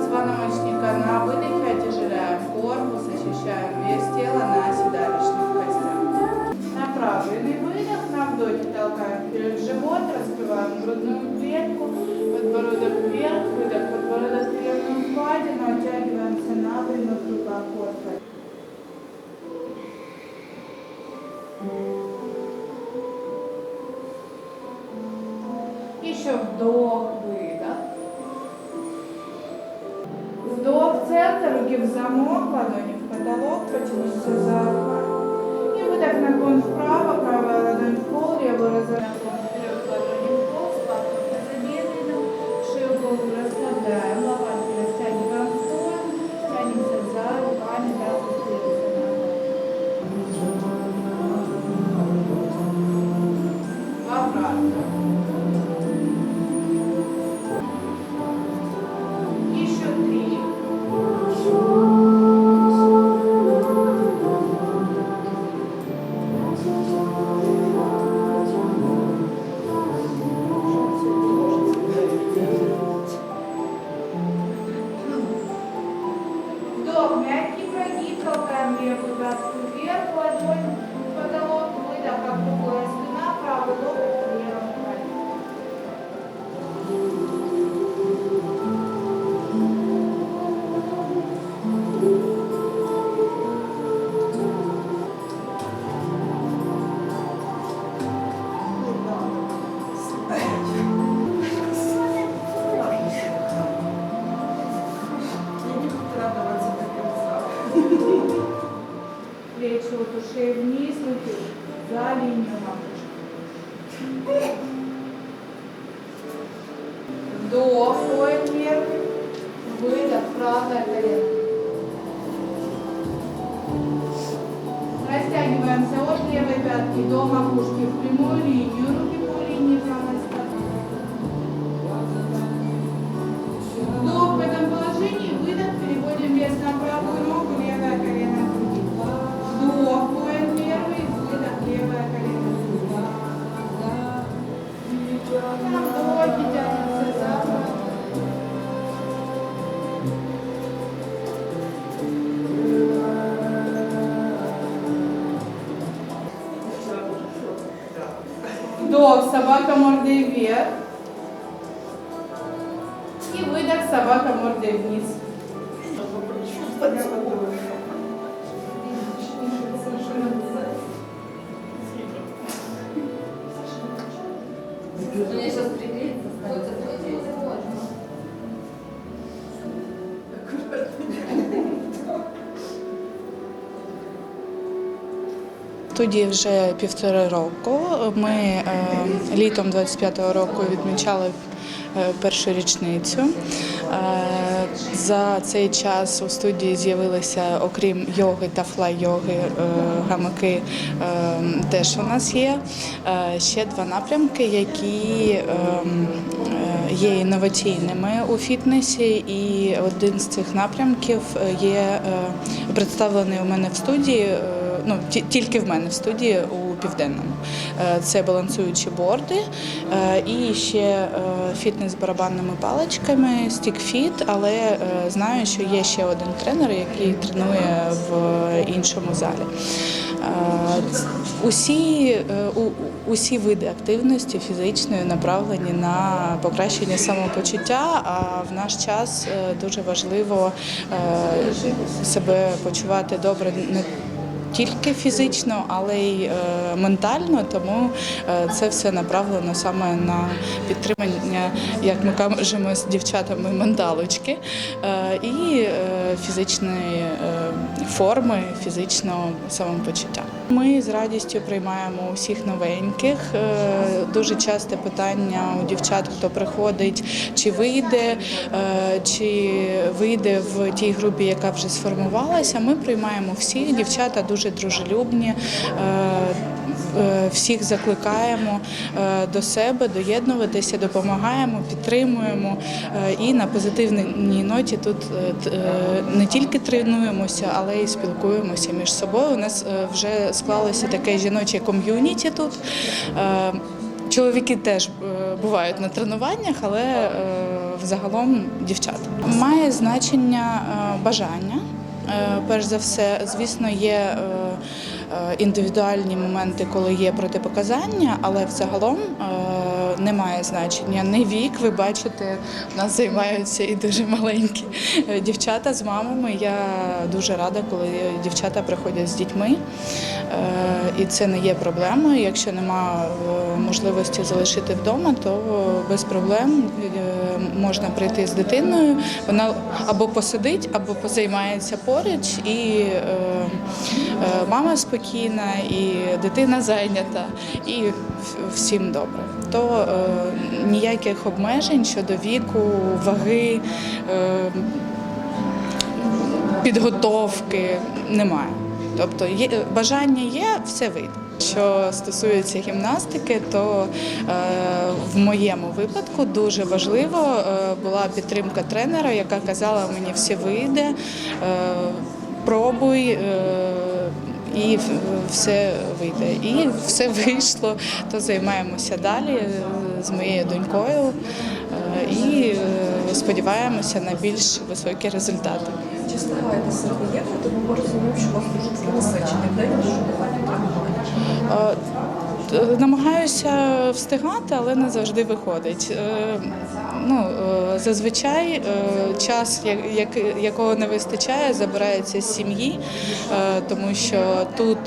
позвоночника на выдохе отяжеляем корпус, ощущаем вес тела на седалищных костях. Направленный выдох, на вдохе толкаем вперед живот, раскрываем грудную клетку, подбородок вверх, выдох, подбородок в коленную впадину, оттягиваемся на выдох, корпус. Еще вдох, руки в замок, ладони в потолок, потянуться за руками. И выдох, наклон вправо, правая ладонь в пол, левую разворот правое колено. Растягиваемся от левой пятки до макушки в прямую линию. Руки по линии стороны. Вдох в этом положении, выдох, переводим вес на правую ногу, левое колено груди. Вдох, ходит первый, выдох, левое колено груди. На вдохе собака мордой вверх. И выдох, собака мордой вниз. Мне сейчас станет. Студії вже півтори року. Ми е, літом 25-го року відмічали е, першу річницю. Е, за цей час у студії з'явилися, окрім йоги та флай-йоги, гамаки теж у нас є. Ще два напрямки, які є інноваційними у фітнесі, і один з цих напрямків є представлений у мене в студії. Ну, ті- тільки в мене в студії у південному. Е, Це балансуючі борди е, і ще е, фітнес з барабанними паличками, стікфіт, але знаю, що є ще один тренер, який тренує в іншому залі. Усі, усі види активності фізичної направлені на покращення самопочуття, а в наш час дуже важливо себе почувати добре не тільки фізично, але й е, ментально. Тому е, це все направлено саме на підтримання, як ми кажемо з дівчатами, менталочки е, і фізичної форми, фізичного самопочуття. Ми з радістю приймаємо усіх новеньких. Е, Дуже часте питання у дівчат, хто приходить, чи вийде, е, чи вийде в тій групі, яка вже сформувалася. Ми приймаємо всіх. Дівчата дуже дружелюбні. Е, Всіх закликаємо е, до себе, доєднуватися, допомагаємо, підтримуємо. Е, І на позитивній ноті тут не тільки тренуємося, але й спілкуємося між собою. У нас вже склалося таке жіноче ком'юніті тут. Чоловіки теж бувають на тренуваннях, але взагалом дівчата. Має значення бажання. Перш за все, звісно, є індивідуальні моменти, коли є протипоказання, але взагалом е, немає значення. Не вік, ви бачите, в нас займаються і дуже маленькі е, дівчата з мамами. Я дуже рада, коли дівчата приходять з дітьми. Е, І це не є проблемою. Якщо нема е, можливості залишити вдома, то без проблем можна прийти з дитиною. Вона або посидить, або позаймається поруч, і мама спокійна, і дитина зайнята, і всім добре. То е, ніяких обмежень щодо віку, ваги. е, підготовки немає. Тобто є бажання є, все вийде. Що стосується гімнастики, то е, в моєму випадку дуже важливо е, була підтримка тренера, яка казала мені все вийде, е, пробуй. Е, і все вийде. І все вийшло, то займаємося далі е, з моєю донькою е, і е, сподіваємося на більш високі результати. Чи встигаєте середньо, тому ми розуміємо, що вас дуже насичений день, дуже Намагаюся встигати, але не завжди виходить. Ну, е, зазвичай е, час, якого не вистачає, забирається з сім'ї, е, тому що тут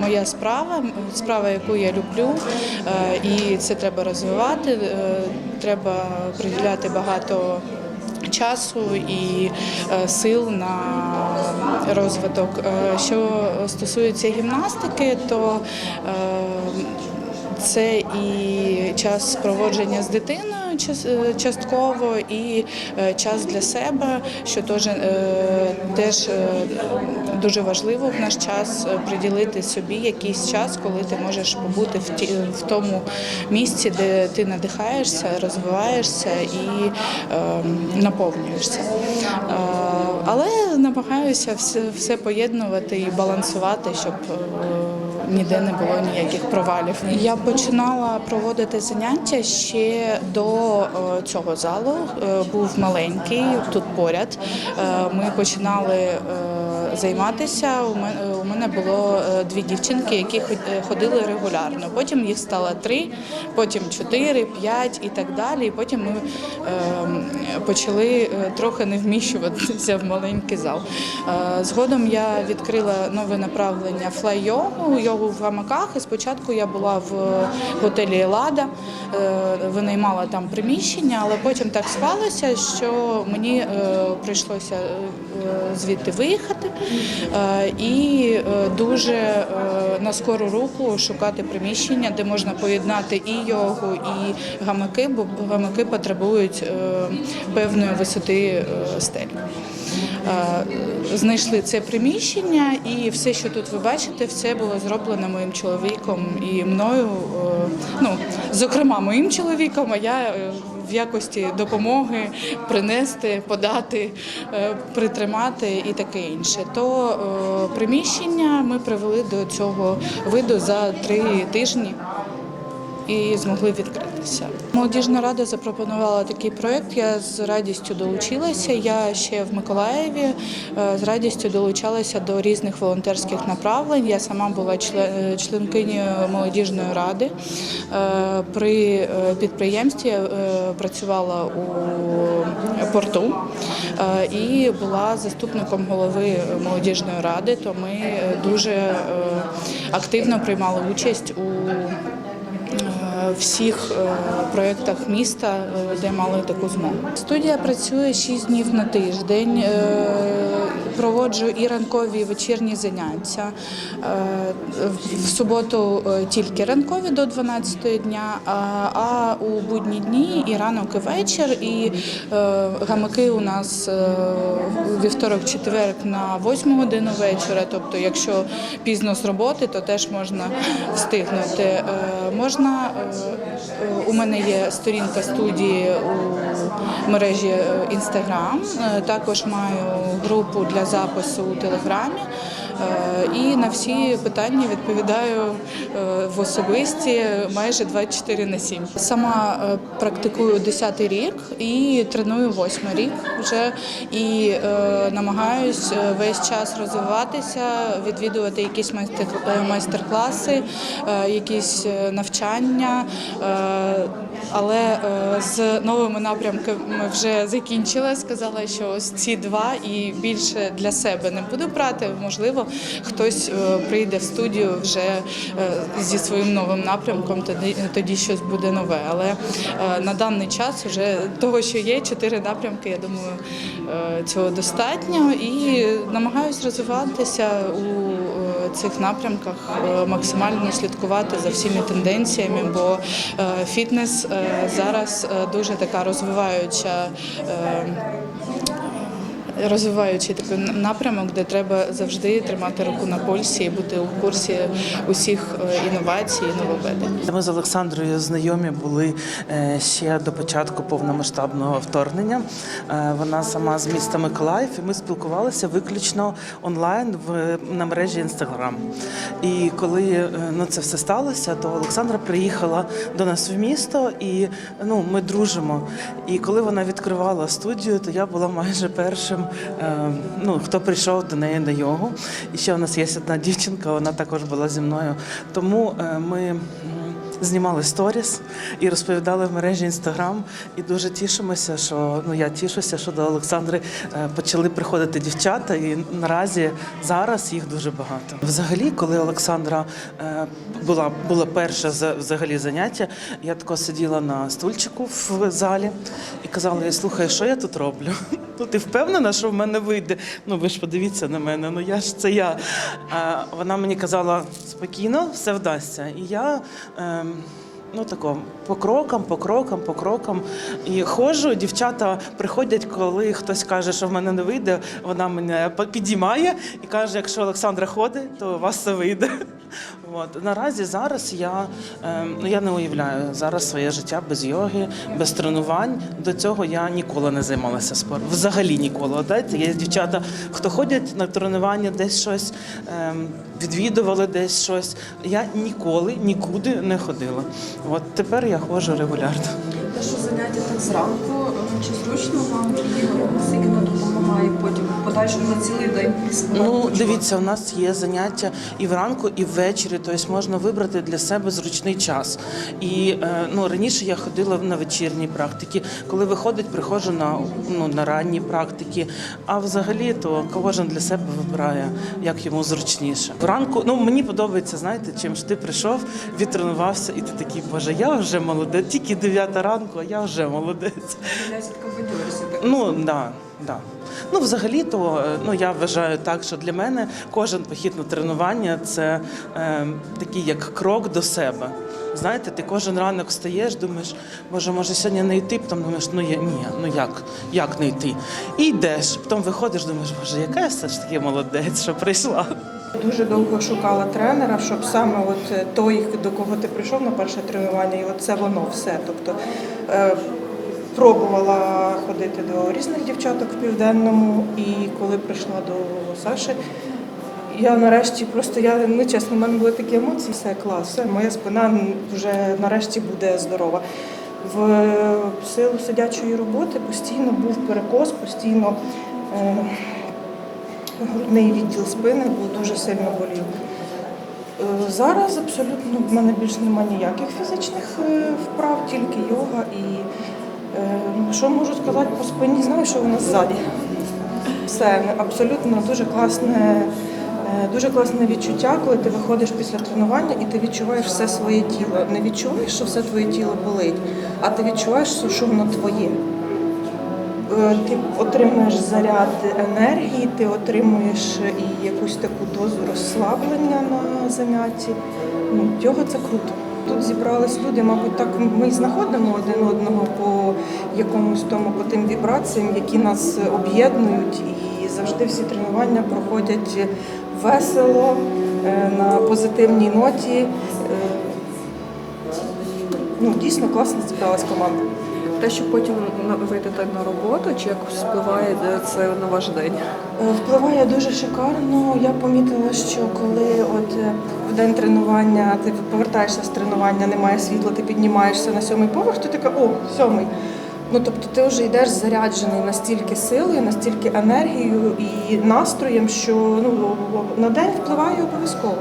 моя справа, справа, яку я люблю, і це треба розвивати. Треба приділяти багато часу і сил на розвиток. Що стосується гімнастики, то це і час проводження з дитиною частково, і е, час для себе, що теж, е, теж е, дуже важливо в наш час е, приділити собі якийсь час, коли ти можеш побути в ті в тому місці, де ти надихаєшся, розвиваєшся і е, наповнюєшся. Е, але намагаюся все, все поєднувати і балансувати, щоб е, ніде не було ніяких провалів. Я починала проводити заняття ще до е, цього залу. Е, Був маленький тут поряд. Е, Ми починали займатися. У мене, у мене було е, дві дівчинки, які е, ходили регулярно. Потім їх стало три, потім чотири, п'ять і так далі. І потім ми е, почали е, трохи не вміщуватися в маленький зал. Е, Згодом я відкрила нове направлення флай-йогу, йогу в гамаках. І спочатку я була в готелі Елада, е, винаймала там приміщення, але потім так склалося, що мені е, прийшлося е, звідти виїхати е, і е, дуже е, на скору руку шукати приміщення, де можна поєднати і йогу, і гамаки, бо гамаки потребують е, певної висоти е, стелі. Е, Знайшли це приміщення, і все, що тут ви бачите, все було зроблено моїм чоловіком і мною. е, Ну, зокрема, моїм чоловіком, а я е, в якості допомоги принести, подати, е, притримати і таке інше. То е, приміщення ми привели до цього виду за три тижні і змогли відкритися. Молодіжна рада запропонувала такий проект. Я з радістю долучилася. Я ще в Миколаєві е, з радістю долучалася до різних волонтерських направлень. Я сама була чле- членкинею молодіжної ради. Е, При е, підприємстві е, працювала у порту е, і була заступником голови молодіжної ради. То ми е, дуже е, активно приймали участь у е, всіх е, проєктах міста, е, де мали таку змогу. Студія працює 6 днів на тиждень. е, Проводжу і ранкові, і вечірні заняття. В суботу тільки ранкові до 12 дня, а- у будні дні і ранок, і вечір. І гамаки у нас е, вівторок-четверг на 8 годину вечора. Тобто, якщо пізно з роботи, то теж можна встигнути. Можна у мене є сторінка студії у мережі Інстаграм. Також маю групу для запису у Телеграмі. Е, І на всі питання відповідаю е, в особисті майже 24 на 7. Сама е, практикую 10 рік і треную 8 рік вже і намагаюсь весь час розвиватися, відвідувати якісь майстер- майстер-класи, якісь навчання. Але з новими напрямками вже закінчила. Сказала, що ось ці два і більше для себе не буду брати. Можливо, хтось е, прийде в студію вже е, зі своїм новим напрямком, тоді, щось буде нове. Але е, на даний час вже того, що є, чотири напрямки, я думаю, цього достатньо. І намагаюся розвиватися у цих напрямках, максимально слідкувати за всіми тенденціями, бо фітнес зараз дуже така розвиваюча. Розвиваючий такий напрямок, де треба завжди тримати руку на пульсі і бути у курсі усіх е, інновацій і нововведень. Ми з Олександрою знайомі були е, ще до початку повномасштабного вторгнення. Е, Вона сама з міста Миколаїв, і ми спілкувалися виключно онлайн в на мережі Інстаграм. І коли ну, це все сталося, то Олександра приїхала до нас в місто, і ну, ми дружимо. І коли вона відкривала студію, то я була майже першим, ну, хто прийшов до неї на йогу. І ще у нас є одна дівчинка, вона також була зі мною. Тому е, ми. Знімали сторіс і розповідали в мережі інстаграм. І дуже тішимося, що ну я тішуся, що до Олександри е, почали приходити дівчата, і наразі зараз їх дуже багато. Взагалі, коли Олександра е, була була перше за- взагалі заняття, я тако сиділа на стульчику в залі і казала: слухай, що я тут роблю? Ну, ти впевнена, що в мене вийде? Ну ви ж подивіться на мене, ну я ж це я. Вона мені казала спокійно, все вдасться. І я. ем, Ну тако по крокам, по крокам, по крокам. І ходжу, дівчата приходять, коли хтось каже, що в мене не вийде, вона мене підіймає і каже, якщо Олександра ходить, то у вас все вийде. От. Наразі зараз я, ем, ну, я не уявляю зараз своє життя без йоги, без тренувань. До цього я ніколи не займалася спортом. Взагалі ніколи. От, є дівчата, хто ходять на тренування, десь щось ем, відвідували десь щось. Я ніколи нікуди не ходила. От тепер я ходжу регулярно. Те, що заняття так зранку, е, чи зручно вам, чи наскільки воно допомагає потім подальше на цілий день? Ну, дивіться, у нас є заняття і вранку, і ввечері, тобто можна вибрати для себе зручний час. І е, ну, раніше я ходила на вечірні практики. Коли виходить, приходжу на, ну, на ранні практики. А взагалі то кожен для себе вибирає, як йому зручніше. Вранку, ну мені подобається, знаєте, чим ж ти прийшов, відтренувався, і ти такий, боже, я вже молодець, тільки 9 ранку, а я вже молодець. Ну да, да. Ну, взагалі, то е, ну я вважаю так, що для мене кожен похід на тренування це е, такий як крок до себе. Знаєте, ти кожен ранок встаєш, думаєш, боже, може сьогодні не йти, потім думаєш, ну я ні, ну як, як не йти? І йдеш, потім виходиш, думаєш, боже, яка я все ж таки молодець, що прийшла. Дуже довго шукала тренера, щоб саме от е, той, до кого ти прийшов на перше тренування, і от це воно все. Тобто е, пробувала ходити до різних дівчаток в південному, і коли прийшла до Саші, я нарешті просто я ну чесно, в мене були такі емоції, все клас, все, моя спина вже нарешті буде здорова. В силу сидячої роботи постійно був перекос, постійно. Е, грудний відділ спини був дуже сильно болів. Е, Зараз абсолютно в мене більш немає ніяких фізичних е, вправ, тільки йога. І що можу сказати по спині, знаю, що вона ззаді. Все абсолютно дуже класне, е, дуже класне відчуття, коли ти виходиш після тренування і ти відчуваєш все своє тіло. Не відчуваєш, що все твоє тіло болить, а ти відчуваєш, що воно твоє. Е, Ти отримуєш заряд енергії, ти отримуєш і якусь таку дозу розслаблення на занятті. Ну, йога це круто. Тут зібрались люди, мабуть, так ми й знаходимо один одного по якомусь тому, по тим вібраціям, які нас об'єднують, і завжди всі тренування проходять весело, е, на позитивній ноті. Е, ну, дійсно класно зібралась команда. Те, що потім на- ви йдете на роботу, чи якось впливає це на ваш день? Е, Впливає дуже шикарно. Я помітила, що коли от е, в день тренування ти повертаєшся з тренування, немає світла, ти піднімаєшся на сьомий поверх, ти така, о, сьомий. Ну тобто ти вже йдеш заряджений настільки силою, настільки енергією і настроєм, що ну на день впливає обов'язково.